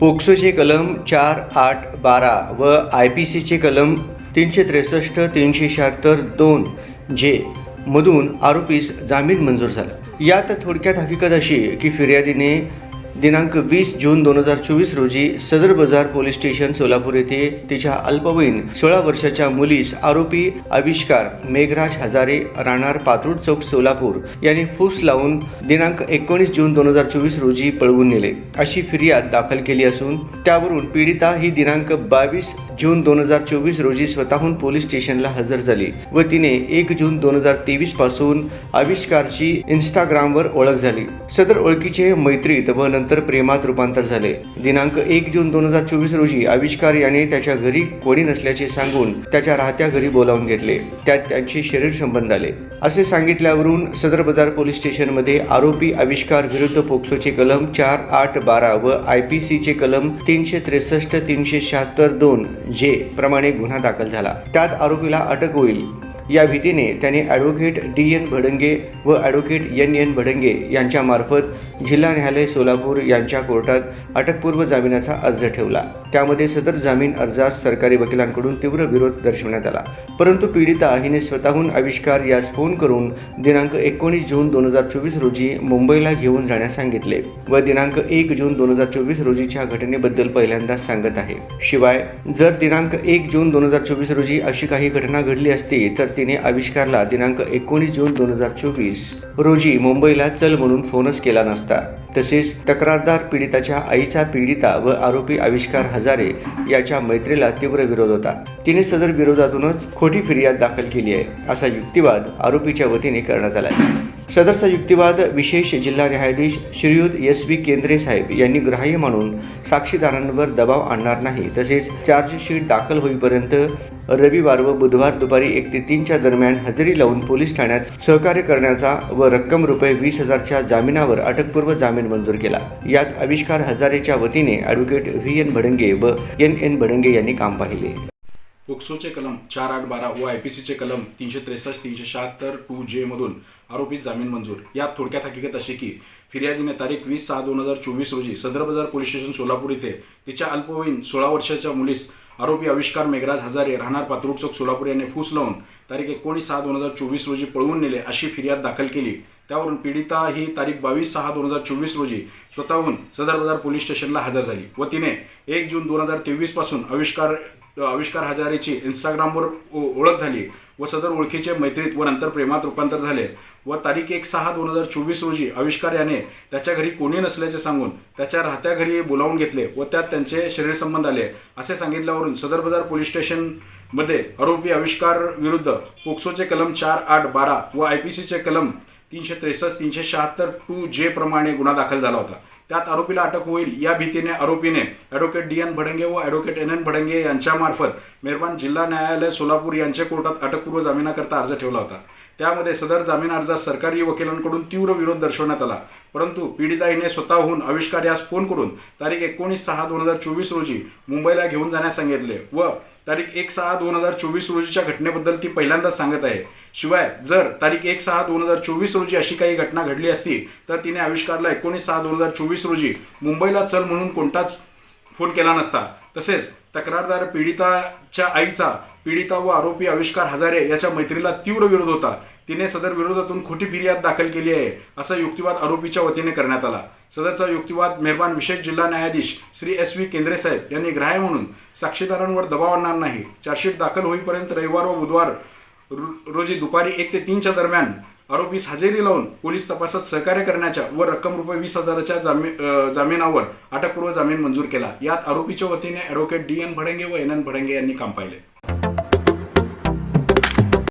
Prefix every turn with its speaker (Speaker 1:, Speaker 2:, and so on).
Speaker 1: पोक्सोचे कलम चार आठ बारा व आय पी सीचे कलम तीनशे त्रेसष्ट तीनशे शहात्तर दोन जे मधून आरोपीस जामीन मंजूर झाला. यात थोडक्यात हकीकत अशी की फिर्यादीने दिनांक वीस जून दोन हजार चोवीस रोजी सदर बाजार पोलीस स्टेशन सोलापूर येथे तिच्या अल्पवयीन सोळा वर्षाच्या मुलीस आरोपी आविष्कार मेघराज हजारे राहणार पातूर चौक सोलापूर यांनी फूस लावून दिनांक एकोणीस जून दोन हजार चोवीस रोजी पळवून नेले. अशी फिर्याद दाखल केली असून त्यावरून पीडिता ही दिनांक बावीस जून दोन हजार चोवीस रोजी स्वतःहून पोलीस स्टेशनला हजर झाली व तिने एक जून दोन हजार तेवीसपासून आविष्कारची इंस्टाग्रामवर ओळख झाली. सदर ओळखीचे मैत्रीत व नंतर प्रेमात रूपांतर झाले. दिनांक एक जून दोन हजार चोवीस रोजी आविष्कार याने त्याच्या घरी कोणी नसल्याचे सांगून त्याच्या राहत्या घरी बोलावून घेतले. त्यात त्यांचे शरीर संबंध आले. असे सांगितल्यावरून सदर बाजार पोलीस स्टेशनमध्ये आरोपी आविष्कार विरुद्ध पोक्सोचे कलम चार आठ बारा व आय पी सीचे कलम तीनशे त्रेसष्ट तीनशे शहात्तर दोन जे प्रमाणे गुन्हा दाखल झाला. त्यात आरोपीला अटक होईल. या भीतीने त्याने ॲडव्होकेट डी एन भडंगे व ॲडव्होकेट एन एन भडंगे यांच्यामार्फत जिल्हा न्यायालय सोलापूर यांच्या कोर्टात अटकपूर्व जामिनाचा अर्ज ठेवला. त्यामध्ये सदर जामीन अर्जास सरकारी वकिलांकडून तीव्र विरोध दर्शवण्यात आला. परंतु पीडिता हिने स्वतःहून आविष्कार यास फोन करून दिनांक एकोणीस जून दोन हजार चोवीस रोजी मुंबईला घेऊन जाण्यास सांगितले व दिनांक एक जून दोन हजार चोवीस रोजीच्या घटनेबद्दल पहिल्यांदाच सांगत आहे. शिवाय जर दिनांक एक जून दोन हजार चोवीस रोजी अशी काही घटना घडली असती तर तिने आविष्कारला दिनांक एकोणीस जून दोन हजार चोवीस. रोजी मुंबईला चल म्हणून फोनच केला नसता. तसेच तक्रारदार पीडिताच्या आईचा पीडिता व आरोपी आविष्कार हजारे याच्या मैत्रीला तीव्र विरोध होता. तिने सदर विरोधातूनच खोटी फिर्याद दाखल केली आहे असा युक्तिवाद आरोपीच्या वतीने करण्यात आला आहे सदरचा युक्तिवाद विशेष जिल्हा न्यायाधीश श्रीयुत एस बी केंद्रे साहेब यांनी ग्राह्य मानून साक्षीदारांवर दबाव आणणार नाही. तसेच चार्जशीट दाखल होईपर्यंत रविवार व बुधवार दुपारी एक ते तीनच्या दरम्यान हजेरी लावून पोलीस ठाण्यात सहकार्य करण्याचा व रक्कम रुपये वीस हजारच्या जामिनावर अटकपूर्व जामीन मंजूर केला. यात आविष्कार हजारेच्या वतीने ॲडव्होकेट व्ही एन भडंगे व एन एन भडंगे यांनी काम पाहिले.
Speaker 2: पोक्सोचे कलम चार आठ बारा व आय पी सीचे कलम तीनशे त्रेसष्ट तीनशे शहात्तर टू जे मधून आरोपीत जामीन मंजूर. यात थोडक्यात हकीकत अशी की फिर्यादीने तारीख वीस सहा दोन हजार चोवीस रोजी सदर बाजार पोलीस स्टेशन सोलापूर येथे तिच्या अल्पवयीन सोळा वर्षाच्या मुलीस आरोपी आविष्कार मेघराज हजारे राहणार पात्रूड चौक सोलापूर यांनी फूस लावून तारीख एकोणीस सहा दोन हजार चोवीस रोजी पळवून नेले अशी फिर्याद दाखल केली. त्यावरून पीडिता ही तारीख बावीस सहा दोन हजार चोवीस रोजी स्वतःहून सदर बाजार पोलीस स्टेशनला हजर झाली व तिने एक जून दोन हजार तेवीसपासून आविष्कार आविष्कार हजारेची इंस्टाग्रामवर ओ- ओळख झाली व सदर ओळखीचे मैत्रीत व नंतर प्रेमात रूपांतर झाले व तारीख एक सहा दोन हजार चोवीस रोजी आविष्कार याने त्याच्या घरी कोणी नसल्याचे सांगून त्याच्या राहत्या घरी बोलावून घेतले व त्यात त्यांचे शरीर संबंध आले. असे सांगितल्यावरून सदर बाजार पोलीस स्टेशनमध्ये आरोपी आविष्कार विरुद्ध पोक्सोचे कलम चार आठ बारा व आय पी सीचे कलम तीनशे त्रेसष्ट तीनशे शहात्तर टू जे प्रमाणे गुन्हा दाखल झाला होता. त्यात आरोपीला अटक होईल या भीतीने आरोपीने. ॲडव्होकेट डी एन भडंगे व ॲडव्होकेट एन एन भडंगे यांच्यामार्फत मेहरबान जिल्हा न्यायालय सोलापूर यांच्या कोर्टात अटकपूर्व जामिनाकरता अर्ज ठेवला होता. त्यामध्ये सदर जामीन अर्जात सरकारी वकिलांकडून तीव्र विरोध दर्शवण्यात आला. परंतु पीडिताईने स्वतःहून आविष्कार यास फोन करून तारीख एकोणीस सहा दोन हजार चोवीस रोजी मुंबईला घेऊन जाण्यास सांगितले व तारीख एक सहा दोन हजार चोवीस रोजीच्या घटनेबद्दल ती पहिल्यांदाच सांगत आहे. शिवाय जर तारीख एक सहा दोन हजार चोवीस रोजी अशी काही घटना घडली असती तर तिने आविष्कारला एकोणीस सहा दोन हजार चोवीस रोजी मुंबईला चल म्हणून कोणताच फोन केला नसता. तसेच तक्रारदार पीडिताच्या आईचा पीडिता व आरोपी आविष्कार हजारे याच्या मैत्रीला तीव्र विरोध होता. तिने सदर विरोधातून खोटी फिर्याद दाखल केली आहे असा युक्तिवाद आरोपीच्या वतीने करण्यात आला. सदरचा युक्तिवाद मेहरबान विशेष जिल्हा न्यायाधीश श्री एस व्ही केंद्रे साहेब यांनी ग्राह्य म्हणून साक्षीदारांवर दबाव आणणार नाही. चार्जशीट दाखल होईपर्यंत रविवार व बुधवार रोजी दुपारी एक ते तीनच्या दरम्यान आरोपीस हजेरी लावून पोलीस तपासात सहकार्य करण्याच्या व रक्कम रुपये वीस हजाराच्या जामी जामिनावर अटकपूर्व जामीन मंजूर केला. यात आरोपीच्या वतीने ॲडव्होकेट डी एन भडंगे व एन एन भडंगे यांनी काम पाहिले.